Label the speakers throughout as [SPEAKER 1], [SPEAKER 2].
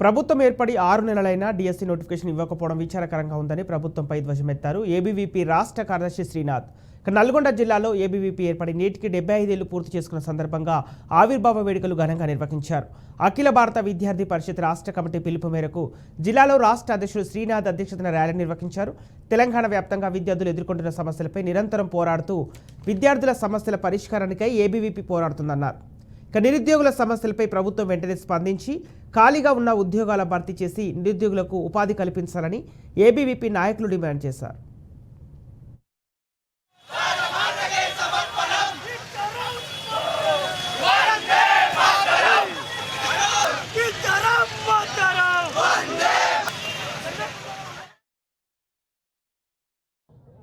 [SPEAKER 1] ప్రభుత్వం ఏర్పడి ఆరు నెలలైనా డిఎస్సీ నోటిఫికేషన్ ఇవ్వకపోవడం విచారకరంగా ఉందని ప్రభుత్వంపై ధ్వజమెత్తారు. ఏబీవీపీ రాష్ట్ర కార్యదర్శి శ్రీనాథ్. నల్గొండ జిల్లాలో ఏబీవీపీ ఏర్పడి నేటికి డెబ్బై ఐదేళ్ళు పూర్తి చేసుకున్న సందర్భంగా ఆవిర్భావ వేడుకలు ఘనంగా నిర్వహించారు. అఖిల భారత విద్యార్థి పరిషత్ రాష్ట్ర కమిటీ పిలుపు మేరకు జిల్లాలో రాష్ట్ర అధ్యక్షుడు శ్రీనాథ్ అధ్యక్షతన ర్యాలీ నిర్వహించారు. తెలంగాణ వ్యాప్తంగా విద్యార్థులు ఎదుర్కొంటున్న సమస్యలపై నిరంతరం పోరాడుతూ విద్యార్థుల సమస్యల పరిష్కారానికై ఏబీవీపీ పోరాడుతుందన్నారు. ఇక నిరుద్యోగుల సమస్యలపై ప్రభుత్వం వెంటనే స్పందించి ఖాళీగా ఉన్న ఉద్యోగాల భర్తీ చేసి నిరుద్యోగులకు ఉపాధి కల్పించాలని ఏబీవీపీ నాయకులు డిమాండ్ చేశారు.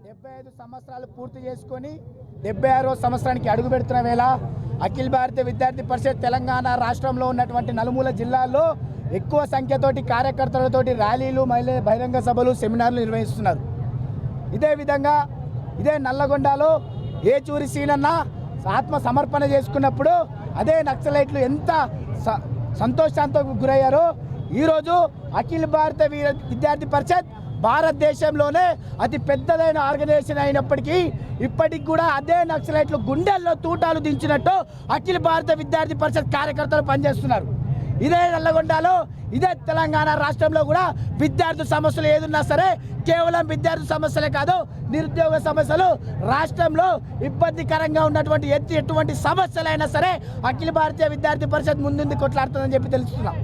[SPEAKER 2] డెబ్బై ఐదు సంవత్సరాలు పూర్తి చేసుకొని డెబ్బై ఆరో సంవత్సరానికి అడుగు పెడుతున్న వేళ అఖిల భారత విద్యార్థి పరిషత్ తెలంగాణ రాష్ట్రంలో ఉన్నటువంటి నలుమూల జిల్లాల్లో ఎక్కువ సంఖ్యతోటి కార్యకర్తలతోటి ర్యాలీలు మహిళ బహిరంగ సభలు సెమినార్లు నిర్వహిస్తున్నారు. ఇదే విధంగా ఇదే నల్లగొండలో ఏచూరి సీనన్న ఆత్మ సమర్పణ చేసుకున్నప్పుడు అదే నక్సలైట్లు ఎంత స- సంతోషాంతో గురయ్యారో ఈరోజు అఖిల భారత విద్యార్థి పరిషత్ భారతదేశంలోనే అతి పెద్దదైన ఆర్గనైజేషన్ అయినప్పటికీ ఇప్పటికి కూడా అదే నక్సలైట్లు గుండెల్లో తూటాలు దించినట్టు అఖిల భారత విద్యార్థి పరిషత్ కార్యకర్తలు పనిచేస్తున్నారు. ఇదే నల్లగొండలో ఇదే తెలంగాణ రాష్ట్రంలో కూడా విద్యార్థి సమస్యలు ఏదున్నా సరే కేవలం విద్యార్థి సమస్యలే కాదు నిరుద్యోగ సమస్యలు రాష్ట్రంలో ఇబ్బందికరంగా ఉన్నటువంటి ఎత్తి ఎటువంటి సమస్యలైనా సరే అఖిల భారతీయ విద్యార్థి పరిషత్ ముందుంది కొట్లాడుతుందని చెప్పి తెలుస్తున్నాం.